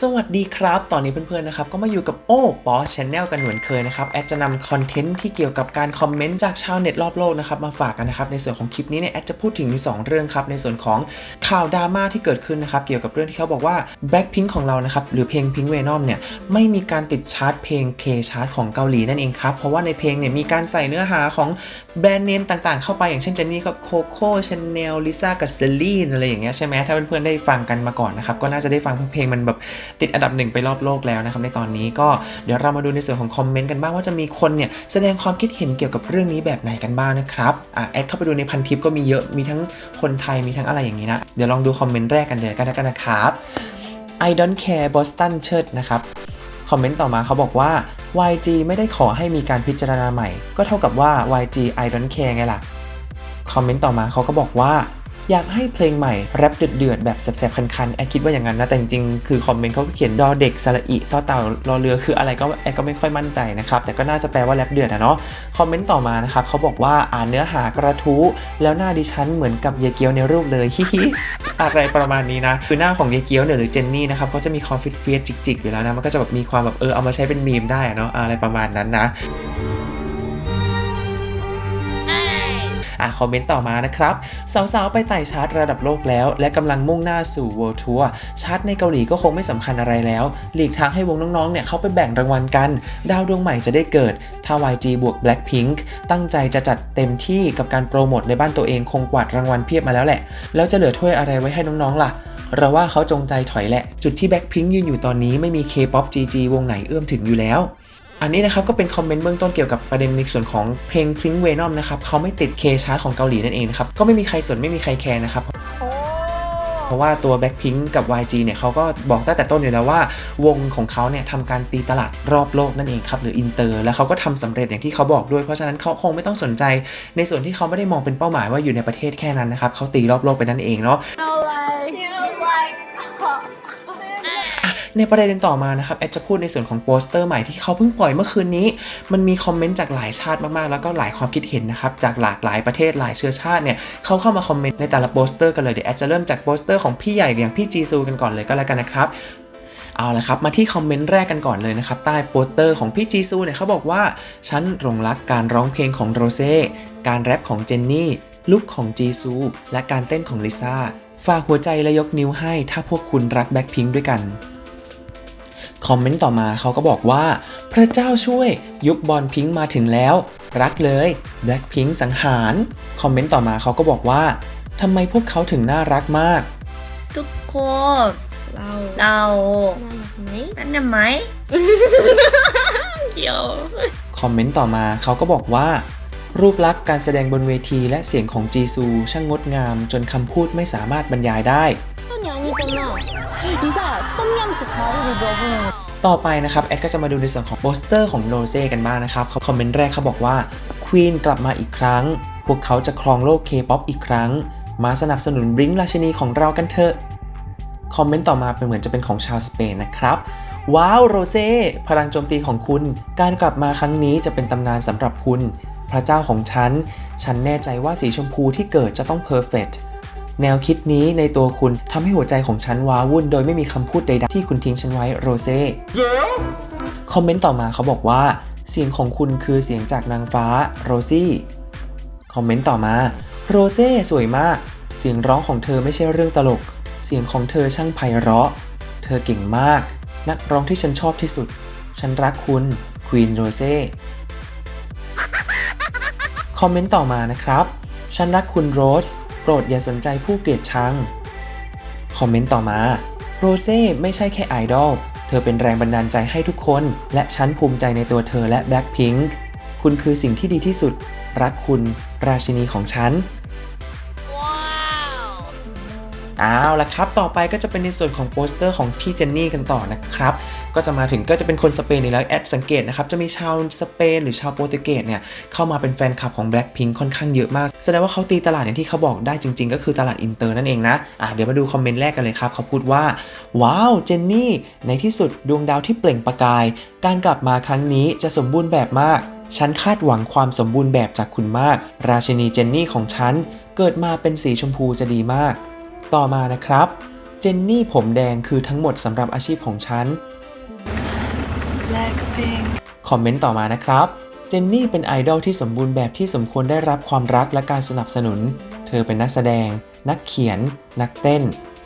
สวัสดีครับ ตอนนี้เพื่อนๆนะครับก็มาอยู่กับโอ้ปอชแนลกันเหมือนเคยนะครับ แอดจะนำคอนเทนต์ที่เกี่ยวกับการคอมเมนต์จากชาวเน็ตรอบโลกนะครับมาฝากกันนะครับ ในส่วนของคลิปนี้เนี่ยแอดจะพูดถึงมีสองเรื่องครับ ในส่วนของข่าวดราม่าที่เกิดขึ้นนะครับ เกี่ยวกับเรื่องที่เขาบอกว่า Blackpink ของเรานะครับ หรือเพลง Pink Venom เนี่ยไม่มีการติดชาร์ตเพลง K ชาร์ตของเกาหลีนั่นเองครับ เพราะว่าในเพลงเนี่ยมีการใส่เนื้อหาของแบรนด์เนมต่างๆ เข้าไปอย่างเช่นเจนนี่ก็โคโค่ชาแนลลิซ่ากับเซลีนอะไรอย่างเงี้ยใช่ไหมถ้าเพื่อนๆได้ฟังกันมาก่อนนะครับก็น่าจะได้ฟังเพลงมันแบบติดอันดับหนึ่งไปรอบโลกแล้วนะครับในตอนนี้ก็เดี๋ยวเรามาดูในส่วนของคอมเมนต์กันบ้างว่าจะมีคนเนี่ยแสดงความคิดเห็นเกี่ยวกับเรื่องนี้แบบไหนกันบ้างนะครับอะแอดเข้าไปดูในพันทิปก็มีเยอะมีทั้งคนไทยมีทั้งอะไรอย่างนี้นะเดี๋ยวลองดูคอมเมนต์แรกกันเลยกันนะครับ I don't care Boston Shirt นะครับคอมเมนต์ต่อมาเขาบอกว่า YG ไม่ได้ขอให้มีการพิจารณาใหม่ ก็เท่ากับว่า YG I don't care ไงล่ะ คอมเมนต์ต่อมาเขาก็บอกว่า อยากให้เพลงใหม่แรปเดือดๆแบบแสบๆ คันๆ แอดคิดว่าอย่างนั้นนะ แต่จริงๆ คือคอมเมนต์เขาก็เขียนดอเด็กสระอิต่อเต่ารอเรือคืออะไรก็แอดก็ไม่ค่อยมั่นใจนะครับ แต่ก็น่าจะแปลว่าแรปเดือดอะเนาะ คอมเมนต์ต่อมานะครับเขาบอกว่าอ่านเนื้อหากระทู้แล้วหน้าดิฉันเหมือนกับเยเกียวในรูปเลยฮิฮิอะไรประมาณนี้นะ คือหน้าของเยเกียวเนี่ยหรือเจนนี่นะครับก็จะมีความฟิตเฟียจิกๆอยู่แล้วนะมันก็จะแบบมีความแบบเออเอามาใช้เป็นมีมได้อะเนาะอะไรประมาณนั้นนะ อะคอมเมนต์ต่อมานะครับ สาวๆ ไปไต่ชาร์ตระดับโลกแล้ว และกำลังมุ่งหน้าสู่ World Tour ชาร์ตในเกาหลีก็คงไม่สำคัญอะไรแล้ว หลีกทางให้วงน้องๆ เนี่ยเขาไปแบ่งรางวัลกัน ดาวดวงใหม่จะได้เกิด ถ้า YG บวก Blackpink ตั้งใจจะจัดเต็มที่กับการโปรโมทในบ้านตัวเองคงกวาดรางวัลเพียบมาแล้วแหละ แล้วจะเหลือถ้วยอะไรไว้ให้น้องๆ ล่ะเราว่าเขาจงใจถอยแหละ จุดที่ Blackpink ยืนอยู่ตอนนี้ไม่มี K-pop GG วงไหนเอื้อมถึงอยู่แล้ว อันนี้นะครับก็เป็นคอมเมนต์เบื้องต้นเกี่ยวกับประเด็นในส่วนของเพลง Pink Venom นะครับเขาไม่ติด K ชาร์ตของเกาหลีนั่นเองนะครับก็ไม่มีใครสนไม่มีใครแคร์นะครับเพราะว่าตัว Blackpink กับ YG เนี่ยเขาก็บอกตั้งแต่ต้นอยู่แล้วว่าวงของเขาเนี่ยทำการตีตลาดรอบโลกนั่นเองครับหรืออินเตอร์แล้วเขาก็ทำสำเร็จอย่างที่เขาบอกด้วย เพราะฉะนั้นเขาคงไม่ต้องสนใจในส่วนที่เขาไม่ได้มองเป็นเป้าหมายว่าอยู่ในประเทศแค่นั้นนะครับเขาตีรอบโลกไปนั่นเองเนาะ ในประเด็นต่อมานะครับแอดจะพูดในส่วนของโปสเตอร์ใหม่ที่เขาเพิ่งปล่อยเมื่อคืนนี้ มันมีคอมเมนต์จากหลายชาติมากๆ แล้วก็หลายความคิดเห็นนะครับจากหลากหลายประเทศหลายเชื้อชาติเนี่ยเขาเข้ามาคอมเมนต์ในแต่ละโปสเตอร์กันเลยเดี๋ยวแอดจะเริ่มจากโปสเตอร์ของพี่ใหญ่อย่างพี่จีซูกันก่อนเลยก็แล้วกันนะครับเอาละครับ มาที่คอมเมนต์แรกกันก่อนเลยนะครับ ใต้โปสเตอร์ของพี่จีซูเนี่ยเขาบอกว่า ฉันหลงรักการร้องเพลงของโรเซ่การแรปของเจนนี่ลุคของจีซู และการเต้นของลิซ่าฝากหัวใจและยกนิ้วให้ถ้าพวกคุณรักแบ็คพิงด้วยกัน คอมเมนต์ต่อมาเขาก็บอกว่า พระเจ้าช่วยยุคบอลพิงค์มาถึงแล้ว รักเลยแบล็คพิงค์สังหาร คอมเมนต์ต่อมาเขาก็บอกว่าทำไมพวกเขาถึงน่ารักมาก ทุกคนเราเรา ไหน นั่นน่ะไหม เกี่ยว คอมเมนต์ต่อมาเขาก็บอกว่า รูปลักษณ์การแสดงบนเวทีและเสียงของจีซูช่างงดงาม จนคำพูดไม่สามารถบรรยายได้ 톤이 아니잖아. 이사야, 똠얌 그 가루를 넣어보는 거. ต่อไปนะครับแอดก็จะมาดูในส่วนของโปสเตอร์ของโรเซ่กันบ้างนะครับเขาคอมเมนต์แรกเขาบอกว่าควีนกลับมาอีกครั้ง พวกเขาจะครองโลกเคป๊อปอีกครั้ง มาสนับสนุนบริงราชินีของเรากันเถอะคอมเมนต์ต่อมาเป็นเหมือนจะเป็นของชาวสเปนนะครับว้าวโรเซ่พลังโจมตีของคุณ การกลับมาครั้งนี้จะเป็นตำนานสำหรับคุณ พระเจ้าของฉัน ฉันแน่ใจว่าสีชมพูที่เกิดจะต้องเพอร์เฟกต์ แนวคิดนี้ในตัวคุณทำให้หัวใจของฉันว้าวุ่นโดยไม่มีคำพูดใดๆที่คุณทิ้งฉันไว้โรเซ่คอมเมนต์ต่อมาเขาบอกว่า เสียงของคุณคือเสียงจากนางฟ้าโรซี่คอมเมนต์ต่อมาโรเซ่สวยมาก เสียงร้องของเธอไม่ใช่เรื่องตลก เสียงของเธอช่างไพเราะ เธอเก่งมาก นักร้องที่ฉันชอบที่สุด ฉันรักคุณควีนโรเซ่คอมเมนต์ต่อมานะครับ ฉันรักคุณโรส ดอย่าสนใจผู้เกลียดชัง คอมเมนต์ต่อมา โรเซ่ไม่ใช่แค่ไอดอล เธอเป็นแรงบันดาลใจให้ทุกคน และฉันภูมิใจในตัวเธอและ Blackpink คุณคือสิ่งที่ดีที่สุด รักคุณ ราชินีของฉัน เอาละครับ ต่อไปก็จะเป็นในส่วนของโปสเตอร์ของพี่เจนนี่กันต่อนะครับ ก็จะมาถึงก็จะเป็นคนสเปนนี่แล้วแอดสังเกตนะครับ จะมีชาวสเปนหรือชาวโปรตุเกสเนี่ย เข้ามาเป็นแฟนคลับของ Blackpink ค่อนข้างเยอะมาก แสดงว่าเขาตีตลาดอย่างที่เขาบอกได้จริง ๆ ก็คือตลาดอินเตอร์นั่นเองนะอะเดี๋ยวมาดูคอมเมนต์แรกกันเลยครับเขาพูดว่า ว้าวเจนนี่ในที่สุดดวงดาวที่เปล่งประกาย การกลับมาครั้งนี้จะสมบูรณ์แบบมากฉันคาดหวังความสมบูรณ์แบบจากคุณมาก ราชินีเจนนี่ของฉัน เกิดมาเป็นสีชมพูจะดีมาก ต่อมานะครับ เจนนี่ผมแดงคือทั้งหมดสำหรับอาชีพของฉัน Blackpink คอมเมนต์ต่อมานะครับ เจนนี่เป็นไอดอลที่สมบูรณ์แบบที่สมควรได้รับความรักและการสนับสนุน เธอเป็นนักแสดง นักเขียน นักเต้น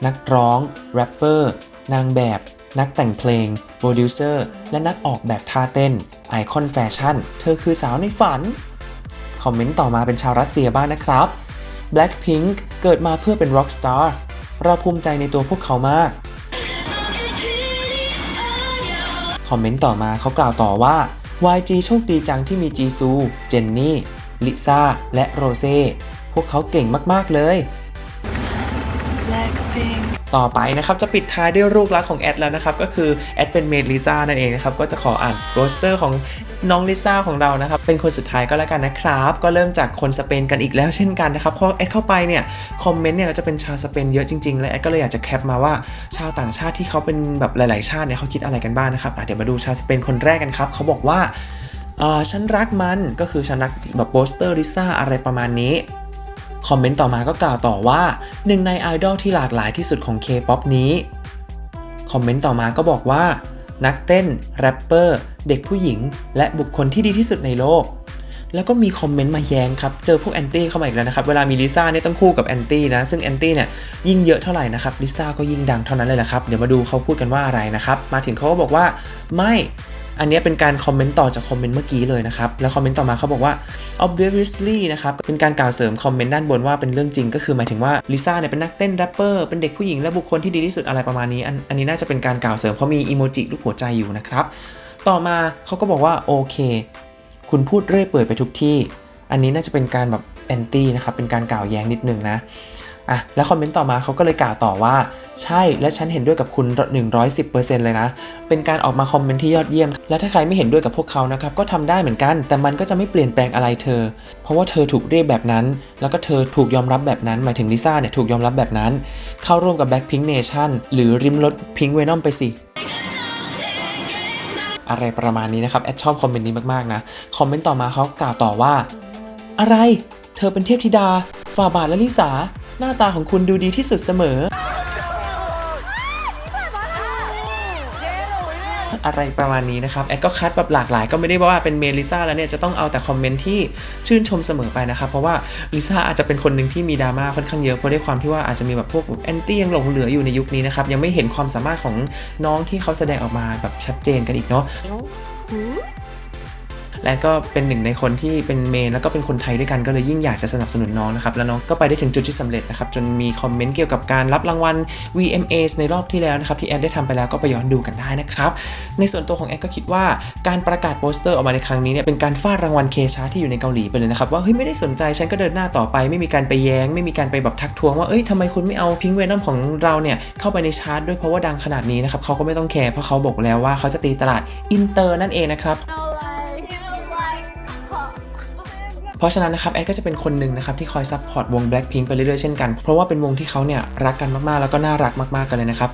นักร้อง แรปเปอร์ นางแบบ นักแต่งเพลง โปรดิวเซอร์ และนักออกแบบท่าเต้น ไอคอนแฟชั่น เธอคือสาวในฝัน คอมเมนต์ต่อมาเป็นชาวรัสเซียบ้างนะครับ Blackpink เกิดมาเพื่อเป็นร็อกสตาร์เราภูมิใจในตัวพวกเขามาก คอมเมนต์ต่อมาเขากล่าวต่อว่า YG โชคดีจังที่มีจีซู เจนนี่ ลิซ่า และโรเซ่ พวกเขาเก่งมาก ๆ เลย ต่อไปนะครับจะปิดท้ายด้วยลูกรักของแอดแล้วนะครับก็คือแอดเป็นเมดลิซ่านั่นเองนะครับก็จะขออ่านโปสเตอร์ของน้องลิซ่าของเรานะครับเป็นคนสุดท้ายก็แล้วกันนะครับก็เริ่มจากคนสเปนกันอีกแล้วเช่นกันนะครับพอแอดเข้าไปเนี่ยคอมเมนต์เนี่ยก็จะเป็นชาวสเปนเยอะจริงๆและแอดก็เลยอยากจะแคปมาว่าชาวต่างชาติที่เขาเป็นแบบหลาย ๆ ชาติเนี่ยเขาคิดอะไรกันบ้างนะครับเดี๋ยวมาดูชาวสเปนคนแรกกันครับเขาบอกว่าฉันรักมันก็คือฉันรักแบบโปสเตอร์ลิซ่าอะไรประมาณนี้ คอมเมนต์ต่อมาก็กล่าวต่อว่าหนึ่งในไอดอลที่หลากหลายที่สุดของ K-POP นี้ คอมเมนต์ต่อมาก็บอกว่า นักเต้น แรปเปอร์ เด็กผู้หญิง และบุคคลที่ดีที่สุดในโลก แล้วก็มีคอมเมนต์มาแย้งครับ เจอพวกแอนตี้เข้ามาอีกแล้วนะครับ เวลามีลิซ่าเนี่ยต้องคู่กับแอนตี้นะ ซึ่งแอนตี้เนี่ยยิ่งเยอะเท่าไหร่นะครับ ลิซ่าก็ยิ่งดังเท่านั้นเลยแหละครับ เดี๋ยวมาดูเขาพูดกันว่าอะไรนะครับ มาถึงเขาก็บอกว่า ไม่ อันนี้เป็นการคอมเมนต์ต่อจากคอมเมนต์เมื่อกี้เลยนะครับ แล้วคอมเมนต์ต่อมาเขาบอกว่า obviously นะครับ เป็นการกล่าวเสริมคอมเมนต์ด้านบนว่าเป็นเรื่องจริงก็คือหมายถึงว่าลิซ่าเนี่ยเป็นนักเต้นแรปเปอร์เป็นเด็กผู้หญิงและบุคคลที่ดีที่สุดอะไรประมาณนี้ อันอันนี้น่าจะเป็นการกล่าวเสริมเพราะมีอีโมจิรูปหัวใจอยู่นะครับ ต่อมาเขาก็บอกว่าโอเค คุณพูดเรื่อยเปื่อยไปทุกที่ อันนี้น่าจะเป็นการแบบแอนตี้นะครับ เป็นการกล่าวแย้งนิดนึงนะ อะแล้วคอมเมนต์ต่อมาเขาก็เลยกล่าวต่อว่า ใช่และฉันเห็นด้วยกับคุณ 110%เลยนะ เป็นการออกมาคอมเมนต์ที่ยอดเยี่ยม และถ้าใครไม่เห็นด้วยกับพวกเขานะครับก็ทำได้เหมือนกัน แต่มันก็จะไม่เปลี่ยนแปลงอะไรเธอ เพราะว่าเธอถูกเรียกแบบนั้น แล้วก็เธอถูกยอมรับแบบนั้น หมายถึงลิซ่าเนี่ยถูกยอมรับแบบนั้น เข้าร่วมกับ Blackpink Nation หรือริมรถ Pink Venom ไปสิอะไรประมาณนี้นะครับแอดชอบคอมเมนต์นี้มากๆนะคอมเมนต์ต่อมาเขากล่าวต่อว่า อะไร เธอเป็นเทพธิดาฝ่าบาทและลิสา หน้าตาของคุณดูดีที่สุดเสมอ อะไรประมาณนี้นะครับ แอดก็คัดแบบหลากหลายก็ไม่ได้ว่าเป็นเมลิซ่าแล้วเนี่ย จะต้องเอาแต่คอมเมนต์ที่ชื่นชมเสมอไปนะครับ เพราะว่าลิซ่าอาจจะเป็นคนหนึ่งที่มีดราม่าค่อนข้างเยอะ เพราะด้วยความที่ว่าอาจจะมีแบบพวกแอนตี้ยังหลงเหลืออยู่ในยุคนี้นะครับ ยังไม่เห็นความสามารถของน้องที่เขาแสดงออกมาแบบชัดเจนกันอีกเนาะ และก็เป็นหนึ่งในคนที่เป็นเมนแล้วก็เป็นคนไทยด้วยกันก็เลยยิ่งอยากจะสนับสนุนน้องนะครับแล้วน้องก็ไปได้ถึงจุดที่สำเร็จนะครับจนมีคอมเมนต์เกี่ยวกับการรับรางวัล VMAs ในรอบที่แล้วนะครับที่แอดได้ทำไปแล้วก็ไปย้อนดูกันได้นะครับในส่วนตัวของแอดก็คิดว่าการประกาศโปสเตอร์ออกมาในครั้งนี้เนี่ยเป็นการฟาดรางวัลเคชาที่อยู่ในเกาหลีไปเลยนะครับว่าเฮ้ยไม่ได้สนใจฉันก็เดินหน้าต่อไป ไม่มีการไปแย้ง ไม่มีการไปแบบทักท้วงว่าเอ้ยทำไมคุณไม่เอาพิงเวนอมของเราเนี่ยเข้าไปในชาร์ตด้วยเพราะว่าดังขนาดนี้นะครับเขาก็ไม่ต้องแคร์เพราะเขาบอกแล้วว่าเขาจะตีตลาดอินเตอร์นั่นเองนะครับ ราะฉะนั้นนะครับแอดก็จะเป็นคนหนึ่งนะครับที่คอยซัพพอร์ตวง Blackpink ไปเรื่อยๆเช่นกัน เพราะว่าเป็นวงที่เขาเนี่ยรักกันมากๆ แล้วก็น่ารักมากๆกันเลยนะครับ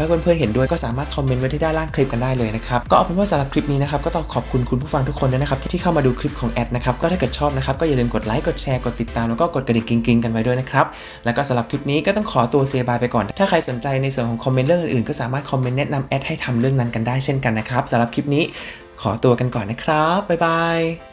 ถ้าเพื่อนๆเห็นด้วยก็สามารถคอมเมนต์ไว้ที่ด้านล่างคลิปกันได้เลยนะครับก็เอาเป็นว่าสำหรับคลิปนี้นะครับก็ต้องขอบคุณคุณผู้ฟังทุกคนด้วยนะครับที่เข้ามาดูคลิปของแอดนะครับก็ถ้าเกิดชอบนะครับก็อย่าลืมกดไลค์กดแชร์กดติดตามแล้วก็กดกระดิ่งกริ๊งๆกันไว้ด้วยนะครับแล้วก็สำหรับคลิปนี้ก็ต้องขอตัวเซบายไปก่อน ถ้าใครสนใจในส่วนของคอมเมนต์เรื่องอื่นๆก็สามารถคอมเมนต์แนะนำแอดให้ทำเรื่องนั้นกันได้เช่นกันนะครับสำหรับคลิปนี้ขอตัวกันก่อนนะครับบ๊ายบาย